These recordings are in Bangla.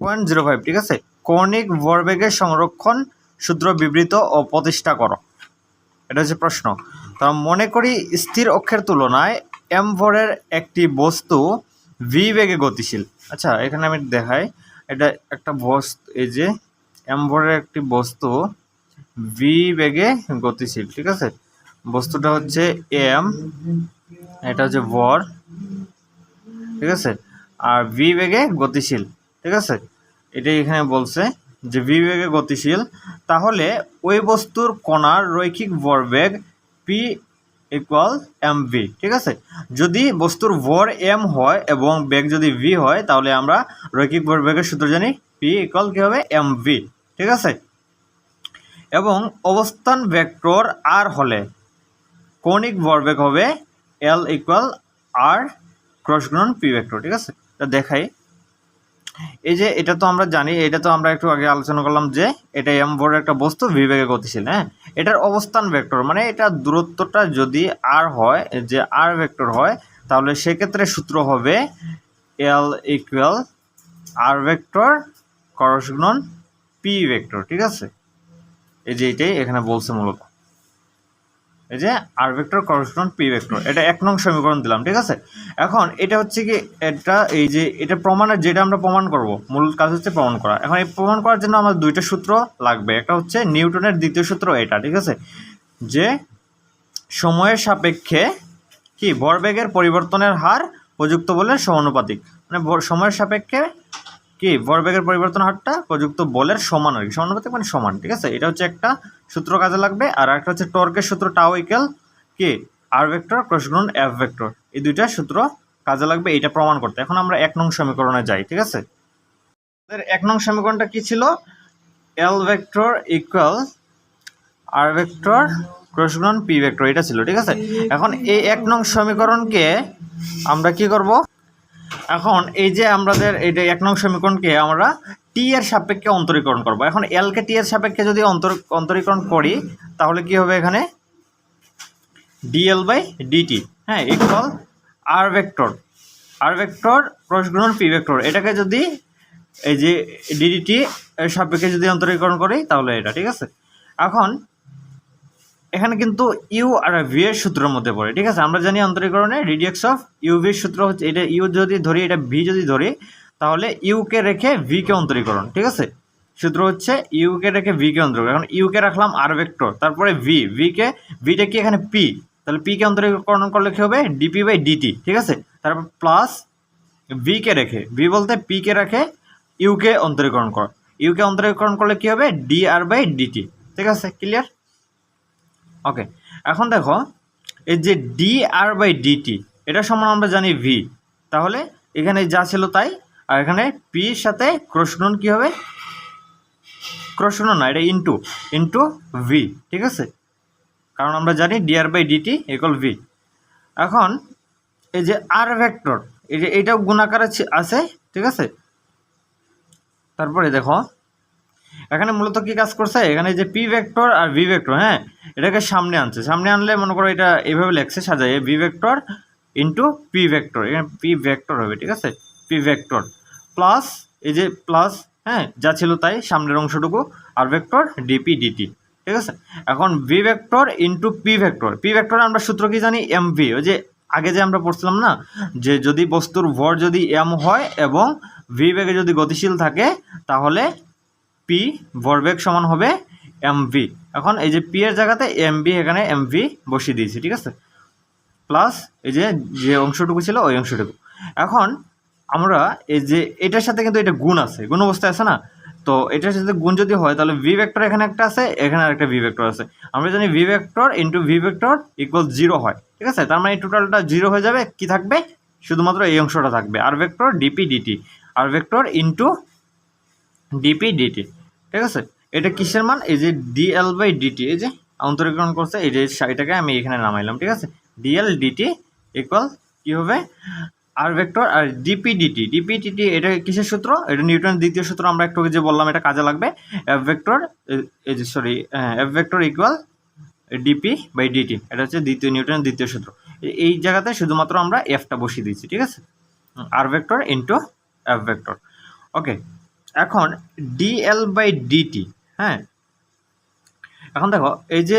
পয়েন্ট জিরো ফাইভ, ঠিক আছে? কৌণিক ভরবেগের সংরক্ষণ সূত্র বিবৃত ও প্রতিষ্ঠা করো। এটা হচ্ছে প্রশ্ন। তা মনে করি স্থির অক্ষের তুলনায় এম ভরের একটি বস্তু ভি বেগে গতিশীল। আচ্ছা এখানে আমি দেখাই। এটা একটা বস্তু এই যে এম ভরের একটি বস্তু ভি বেগে গতিশীল, ঠিক আছে? বস্তুটা হচ্ছে এম, এটা হচ্ছে ভর, ঠিক আছে? আর ভি বেগে গতিশীল। ঠিক আছে? এটাই এখানে বলছে যে ভি বেগে গতিশীল। তাহলে ওই বস্তুর কণার রৈখিক ভরবেগ পি ইকুয়াল এম ভি ঠিক আছে? যদি বস্তুর ভর এম হয় এবং বেগ যদি ভি হয়, তাহলে আমরা রৈখিক ভরবেগের সূত্র জানি পি ইকুয়াল কী হবে? এম ভি ঠিক আছে? এবং অবস্থান ভেক্টর আর হলে কৌণিক ভরবেগ হবে L equal R cross P vector ঠিক আছে? এটা দেখাই। এই যে এটা তো আমরা জানি, এটা তো আমরা একটু আগে আলোচনা করলাম যে এটা এম ভরের একটা বস্তু বিবেগে গতিশীল হ্যাঁ? এটার অবস্থান ভেক্টর মানে এটা দূরত্বটা যদি আর হয়, যে আর ভেক্টর হয়, তাহলে সেক্ষেত্রে সূত্র হবে L equal R vector cross গুণন পি ভেক্টর ঠিক আছে? এই যে এটাই এখানে বলছে মূলত। এই যে R vector correspond P vector এটা এক নং সমীকরণ দিলাম, ঠিক আছে? এখন এটা হচ্ছে কি, এটা এই যে, এটা প্রমাণের যেটা আমরা প্রমাণ করব, মূল কাজ হচ্ছে প্রমাণ করা। এখন এই প্রমাণ করার জন্য আমাদের দুইটা সূত্র লাগবে, একটা হচ্ছে নিউটনের দ্বিতীয় সূত্র এটা, ঠিক আছে? যে সময়ের সাপেক্ষে কি, ভরবেগের পরিবর্তনের হার প্রযুক্ত বলে সমানুপাতিক মানে সময়ের সাপেক্ষে কি? ভরবেগের পরিবর্তন হারটা প্রযুক্ত বলের সমান আর কি সমানুপাতিক মানে সমান, ঠিক আছে? এটা হচ্ছে একটা সূত্র কাজে লাগবে আর একটা হচ্ছে টর্কের সূত্র টাও ইকেল কি? আর ভেক্টর ক্রস গুণন এফ ভেক্টর এই দুইটা সূত্র কাজে লাগবে এটা প্রমাণ করতে। এখন আমরা এক নং সমীকরণে যাই, ঠিক আছে? এক নং সমীকরণটা কি ছিল? L vector equal R vector ক্রসগুণন P vector এটা ছিল, ঠিক আছে? এখন এই এক নং সমীকরণকে আমরা কি করব? এখন এই যে আমাদের এটা এক নং সমীকরণকে আমরা টি এর সাপেক্ষে অন্তরীকরণ করব। এখন এল কে টি এর সাপেক্ষে যদি অন্তর, অন্তরীকরণ করি, তাহলে কি হবে এখানে? ডিএল বাই ডিটি হ্যাঁ equal R vector R vector cross গুণন পি ভেক্টর এটাকে যদি এই যে ডিডিটি এর সাপেক্ষে যদি অন্তরীকরণ করি, তাহলে এটা, ঠিক আছে? এখন এখানে কিন্তু ইউ আর ভি এর সূত্রের মধ্যে পড়ে, ঠিক আছে? আমরা জানি অন্তরীকরণে রিডিএক্স অফ ইউ ভির সূত্র হচ্ছে, এটা ইউ যদি ধরি, এটা ভি যদি ধরি, তাহলে ইউকে রেখে ভিকে অন্তরীকরণ, ঠিক আছে? সূত্র হচ্ছে ইউকে রেখে ভিকে অন্তরীকরণ। এখন ইউকে রাখলাম আর ভেক্টর তারপরে ভি ভি ভিকে ভিটা কি এখানে পি তাহলে পিকে অন্তরীকরণ করলে কি হবে? ডিপি বাই ডিটি ঠিক আছে? তারপর প্লাস ভিকে রেখে ভি বলতে পিকে রেখে ইউকে অন্তরীকরণ কর। ইউকে অন্তরীকরণ করলে কি হবে? ডি আর বাই ডিটি ঠিক আছে? ক্লিয়ার ওকে এখন দেখো, এই যে ডি আর বাই ডিটি এটা সমান আমরা জানি ভি তাহলে এখানে যা ছিল তাই, আর এখানে পির সাথে ক্রসগুণন কি হবে? ক্রসগুণন না, এটা ইন্টু ইন্টু ভি ঠিক আছে? কারণ আমরা জানি d R by dt equal V এখন, এই যে আর ভেক্টর এই যে এটাও গুণাকারে আছে, ঠিক আছে? তারপরে দেখো এখানে মূলত কি কাজ করছে? এখানে যে পি ভেক্টর আর ভি ভেক্টর হ্যাঁ? এটাকে সামনে আনছে। সামনে আনলে মনে করো এটা এভাবে লেখছে, সাজায়। V vector into P vector এখানে পি ভেক্টর হবে, ঠিক আছে? পি ভেক্টর প্লাস এই যে প্লাস হ্যাঁ? যা ছিল তাই, সামনের অংশটুকু, আর ভেক্টর ডিপি ডিটি ঠিক আছে? এখন V vector into P vector P vector আমরা সূত্র কি জানি? এম ভি ওই যে আগে যে আমরা পড়ছিলাম না, যে যদি বস্তুর ভর যদি এম হয় এবং ভি বেগে যদি গতিশীল থাকে, তাহলে পি ভরবেগ সমান হবে এম ভি এখন এই যে পি এর জায়গাতে এম ভি এখানে এম ভি বসিয়ে দিয়েছি, ঠিক আছে? প্লাস এই যে যে অংশটুকু ছিল ওই অংশটুকু। এখন আমরা এই যে এটার সাথে কিন্তু এটা গুণ আছে, গুণ অবস্থায় আছে না? তো এটার সাথে গুণ যদি হয়, তাহলে ভি ভেক্টর এখানে একটা আছে, এখানে আরেকটা ভি ভেক্টর আছে। আমরা জানি V vector into V vector equal zero হয়, ঠিক আছে? তার মানে টোটালটা জিরো হয়ে যাবে, কি থাকবে? শুধুমাত্র এই অংশটা থাকবে R vector dP dt R vector into dP dt ঠিক আছে? এটা কিসের মান? এই যে ডিএল বাই ডিটি এই যে অন্তরীকরণ করছে, এই যে এটাকে আমি এখানে নামাইলাম, ঠিক আছে? ডিএল ডিটি ইকুয়াল কি হবে? R vector R dP dt dP dt এটা কিসের সূত্র? এটা নিউটনের দ্বিতীয় সূত্র, আমরা একটু যে বললাম, এটা কাজে লাগবে। এফ ভেক্টর এই যে sorry F vector equal dP by dt এটা হচ্ছে দ্বিতীয়, নিউটনের দ্বিতীয় সূত্র। এই জায়গাতে শুধুমাত্র আমরা এফটা বসিয়ে দিচ্ছি ঠিক আছে? R vector into F vector okay এখন ডিএল বাই ডিটি হ্যাঁ? এখন দেখো, এই যে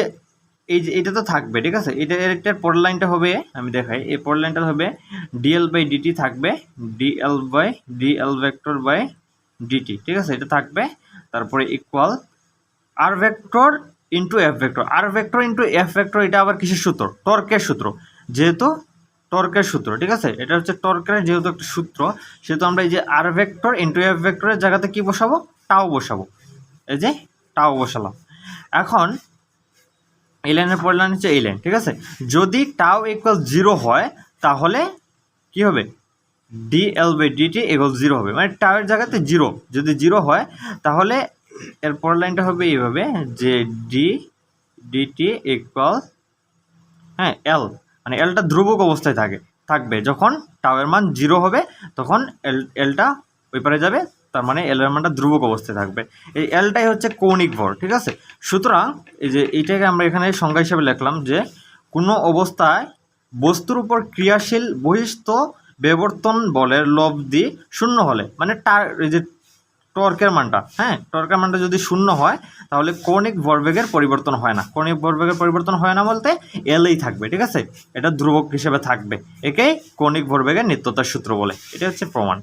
এই যে, এটা তো থাকবে, ঠিক আছে? এটা এটার পরের লাইনটা হবে, আমি দেখাই, এই পরের লাইনটা হবে ডিএল বাই ডিটি থাকবে dL by dL vector by dt ঠিক আছে? এটা থাকবে, তারপরে equal R vector into F vector R vector into F vector এটা আবার কিসের সূত্র? টর্কের সূত্র। যেহেতু টর্কের সূত্র, ঠিক আছে? এটা হচ্ছে টর্কের যেহেতু একটা সূত্র, সেহেতু আমরা এই যে আর ভেক্টর ইন্টু এফ ভেক্টরের জায়গাতে কি বসাবো? টাও বসাবো। এই যে টাও বসালাম। এখন এই লাইনের পরের লাইন হচ্ছে এই লাইন ঠিক আছে? যদি টাও ইকুয়াল জিরো হয়, তাহলে কি হবে? D L by dt equal zero হবে। মানে টাওয়ের জায়গাতে জিরো যদি জিরো হয়, তাহলে এর পরের লাইনটা হবে এইভাবে যে ডি ডিটি ইকুয়াল হ্যাঁ এল মানে এলটা ধ্রুবক অবস্থায় থাকে, থাকবে। যখন টাওয়ের মান জিরো হবে, তখন এল এলটা ওই পারে যাবে, তার মানে এল এর মানটা ধ্রুবক অবস্থায় থাকবে। এই এলটাই হচ্ছে কৌণিক ভর, ঠিক আছে? সুতরাং এই যে এইটাকে আমরা এখানে সংজ্ঞা হিসেবে লিখলাম যে কোনো অবস্থায় বস্তুর উপর ক্রিয়াশীল বহিস্থ বিবর্তন বলের লব্ধি শূন্য হলে মানে টার এই যে টর্কের মানটা হ্যাঁ? টর্কের মানটা যদি শূন্য হয়, তাহলে কৌণিক ভরবেগের পরিবর্তন হয় না। কৌণিক ভরবেগের পরিবর্তন হয় না বলতে এলেই থাকবে, ঠিক আছে? এটা ধ্রুবক হিসেবে থাকবে। একেই কৌণিক ভরবেগের নিত্যতার সূত্র বলে। এটা হচ্ছে প্রমাণ।